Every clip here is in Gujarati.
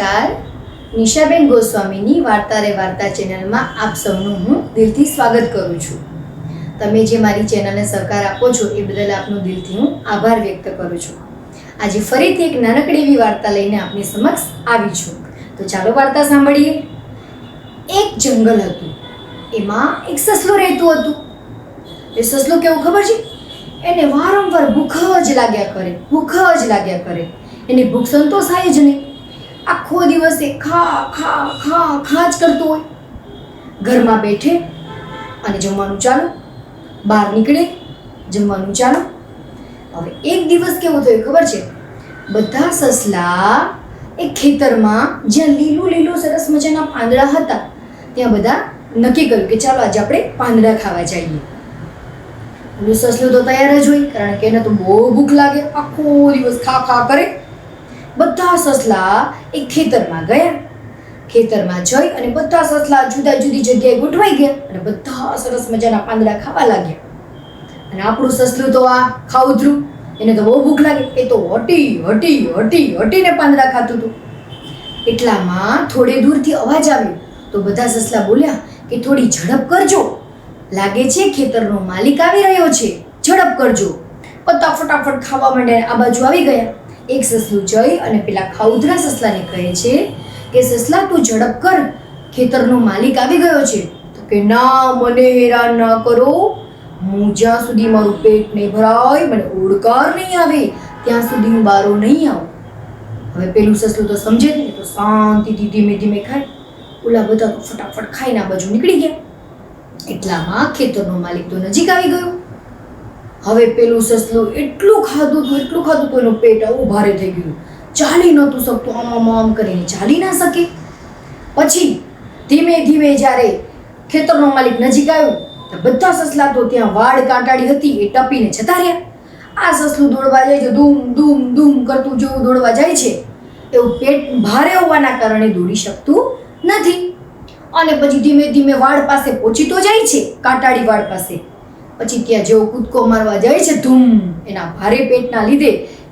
નમસ્કાર. નિશાબેન ગોસ્વામીની વાર્તા રે વાર્તા ચેનલમાં આપ સૌનું હું દિલથી સ્વાગત કરું છું. તમે જે મારી ચેનલને સહકાર આપો છો એ બદલ આપનો દિલથી હું આભાર વ્યક્ત કરું છું. આજે ફરીથી એક નાનકડી એવી વાર્તા લઈને આપની સમક્ષ આવી છું. તો ચાલો વાર્તા સાંભળીએ. એક જંગલ હતું. એમાં એક સસલું રહેતું હતું. એ સસલું કેવું ખબર છે? એને વારંવાર ભૂખ જ લાગ્યા કરે, ભૂખ જ લાગ્યા કરે. એની ભૂખ સંતોષાય જ નહીં. આખો દિવસ એ ખા ખા ખા ખા જ કરતો હોય. ઘરમાં બેઠે અને જમવાનું ચાલુ. બહાર નીકળે, જમવાનું ચાલુ. હવે એક દિવસ કેવું થયું ખબર છે? બધા સસલા એ ખેતરમાં જ્યાં લીલું લીલું સરસ મજાના પાંદડા હતા, ત્યાં બધા નક્કી કર્યું કે ચાલો આજે આપણે પાંદડા ખાવા જઈએ. ઓલું સસલું તો તૈયાર જ હોય, કારણ કે એને તો બહુ ભૂખ લાગે. આખો દિવસ ખા ખા કરે. બધા સસલા એ ખેતરમાં ગયા. ખેતરમાં જઈ અને બધા સસલા જુદા જુદી જગ્યાએ ગોઠવાઈ ગયા અને બધા સરસ મજાના પાંદડા ખાવા લાગ્યા. અને આપણું સસલું તો આ ખાઉધરું એને તો બહુ ભૂખ લાગે. એ તો હટી હટી હટી, હટીને પાંદડા ખાતું હતું. એટલામાં થોડે દૂરથી અવાજ આવ્યો. તો બધા સસલા બોલ્યા કે થોડી ઝડપ કરજો. લાગે છે ખેતરનો માલિક આવી રહ્યો છે. ઝડપ કરજો. બધા ફટાફટ ખાવા માંડ્યા આ બાજુ આવી ગયા. એક સસલું જઈ અને પેલા ખાઉધરા સસલાને કહે છે કે, સસલા, તું ઝડપ કર. ખેતરનો માલિક આવી ગયો છે. તો કે, ના, મને હેરાન ના કરો. હું જ્યાં સુધી મારું પેટ નહીં ભરાય, મને ઓડકાર નહીં આવે, ત્યાં સુધી હું બારો નહીં આવું. હવે પેલું સસલું તો સમજે જ નહીં, તો શાંતિથી ધીમે ધીમે ખાય. ઓલા બધા ફટાફટ ખાઈને આ બાજુ નીકળી ગયા. એટલામાં ખેતરનો માલિક તો નજીક આવી ગયો. હવે પેલું સસલું એટલું ખાધું હતું, એટલું ખાધું હતું, એનું પેટ આવું ભારે થઈ ગયું. ચાલી નહોતું શકતું, આમ આમ આમ કરીને ચાલી ના શકે. પછી ધીમે ધીમે જ્યારે ખેતરનો માલિક નજીક આવ્યો, તો બધા સસલા તો ત્યાં વાડ કાંટાળી હતી, એ ટપીને જતા રહ્યા. આ સસલું દોડવા જાય છે ધૂમ ધૂમ ધૂમ કરતું જેવું દોડવા જાય છે. એવું પેટ ભારે હોવાના કારણે દોડી શકતું નથી. અને પછી ધીમે ધીમે વાડ પાસે પહોંચી તો જાય છે, કાંટાળી વાડ પાસે. પછી ત્યાં જેવો કૂદકો મારવા જાય છે, ધૂમ, એના ભારે પેટના લીધે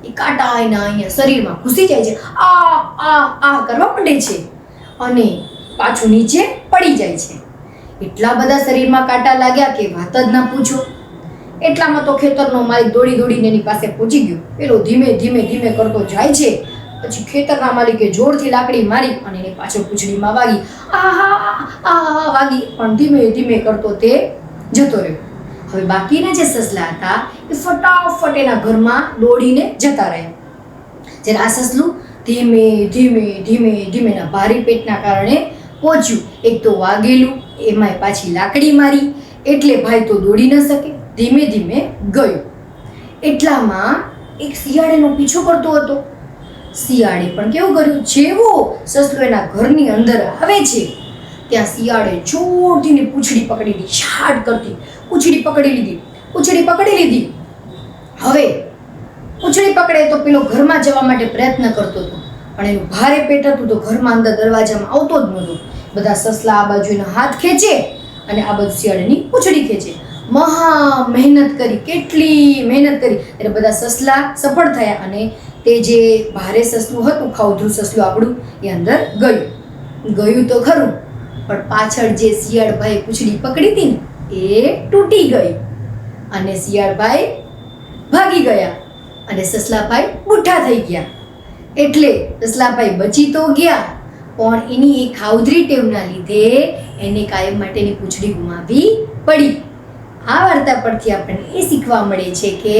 એ કાંટા એના અહીંયા શરીરમાં ઘૂસી જાય છે. આ આ આ કરવા માંડે છે અને પાછું નીચે પડી જાય છે. એટલા બધા શરીરમાં કાંટા લાગ્યા કે વાત જ ના પૂછો. એટલામાં તો ખેતરનો માલિક દોડી દોડીને એની પાસે પહોંચી ગયો. પેલો ધીમે ધીમે ધીમે કરતો જાય છે. પછી ખેતરના માલિકે જોરથી લાકડી મારી અને એની પાછળ પૂંછડીમાં વાગી. આહા આ વાગી. પણ ધીમે ધીમે કરતો તે જતો રહ્યો. હવે બાકીના જે સસલા હતા એ ફટાફટ એના ઘરમાં દોડીને જતા રહ્યા. જ્યારે આ સસલું ધીમે ધીમે ધીમે ધીમે એના ભારી પેટના કારણે પહોંચ્યું એક તો વાગેલું, એમાંય પાછી લાકડી મારી. એટલે ભાઈ તો દોડી ન શકે, ધીમે ધીમે ગયો. એટલામાં એક શિયાળેનો પીછો કરતો હતો. શિયાળે પણ કેવું કર્યું? જેવો સસલો એના ઘરની અંદર આવે છે ત્યાં શિયાળે જોરથી ને પૂંછડી પકડી લીધી શાટ કરતી. પૂંછડી પકડી લીધી, પૂંછડી પકડી લીધી. હવે પૂંછડી પકડે તો પેલો ઘરમાં જવા માટે પ્રયત્ન કરતો હતો, પણ એનું ભારે પેટ હતું તો ઘરમાં અંદર દરવાજામાં આવતો જ નહોતો. બધા સસલા આ બાજુ એના હાથ ખેંચે અને આ બાજુ શિયાળેની પૂંછડી ખેંચે. મહા મહેનત કરી, કેટલી મહેનત કરી. એટલે બધા સસલા સફળ થયા અને તે જે ભારે સસલું હતું, ખાઉધું સસલું આપણું, એ અંદર ગયું. ગયું તો ખરું પણ પાછળ જે શિયાળભાઈ પૂછડી પકડી હતી ને એ તૂટી ગઈ. અને શિયાળભાઈ ભાગી ગયા અને સસલાભાઈ બુઠ્ઠા થઈ ગયા. એટલે સસલાભાઈ બચી તો ગયા પણ એની એ ખાઉધરી ટેવના લીધે એને કાયમ માટેની પૂછડી ગુમાવી પડી. આ વાર્તા પરથી આપણને એ શીખવા મળે છે કે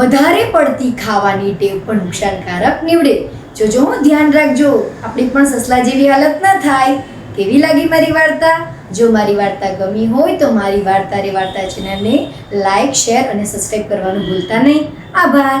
વધારે પડતી ખાવાની ટેવ પણ નુકસાનકારક નીવડે. જોજો હો, ધ્યાન રાખજો. આપણી પણ સસલા જેવી હાલત ના થાય. કેવી લાગી મારી વાર્તા? જો મારી વાર્તા ગમી હોય તો મારી વાર્તા રે વાર્તા ચેનલને લાઈક શેર અને સબસ્ક્રાઈબ કરવાનું ભૂલતા નહીં. આભાર.